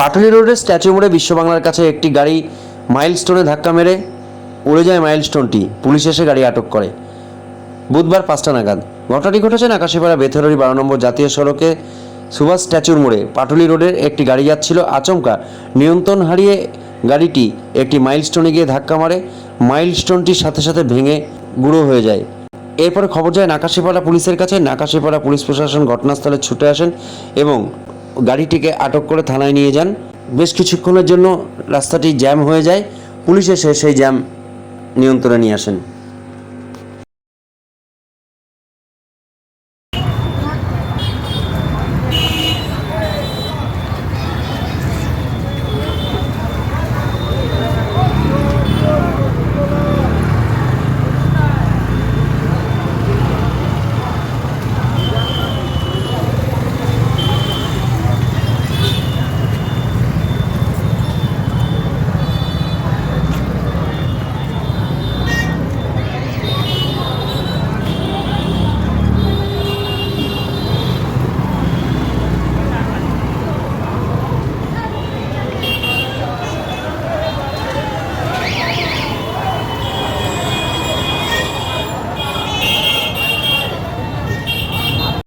পাটুলি রোডের স্ট্যাচু মোড়ে বিশ্ব বাংলার কাছে একটি গাড়ি মাইলস্টোনে ধাক্কা মেরে উড়ে যায় মাইলস্টোনটি। পুলিশ এসে গাড়ি আটক করে। বুধবার পাঁচটা নাগাদ। ঘটনাটি ঘটেছে আকাশিপাড়া বেথররি বারো নম্বর জাতীয় সড়কে সুভাষ স্ট্যাচুর মোড়ে। পাটুলি রোডের একটি গাড়ি যাচ্ছিল, আচমকা নিয়ন্ত্রণ হারিয়ে গাড়িটি একটি মাইলস্টোনে গিয়ে ধাক্কা মারে। মাইলস্টোনটির সাথে সাথে ভেঙে গুঁড়ো হয়ে যায়। এরপরে খবর যায়, নাকাশিপাড়া পুলিশের কাছে। নাকাশিপাড়া পুলিশ প্রশাসন ঘটনাস্থলে ছুটে আসেন এবং গাড়িটিকে আটক করে থানায় নিয়ে যান। বেশ কিছুক্ষণের জন্য রাস্তাটি জ্যাম হয়ে যায়। পুলিশ এসে সেই জ্যাম নিয়ন্ত্রণে নিয়ে আসেন।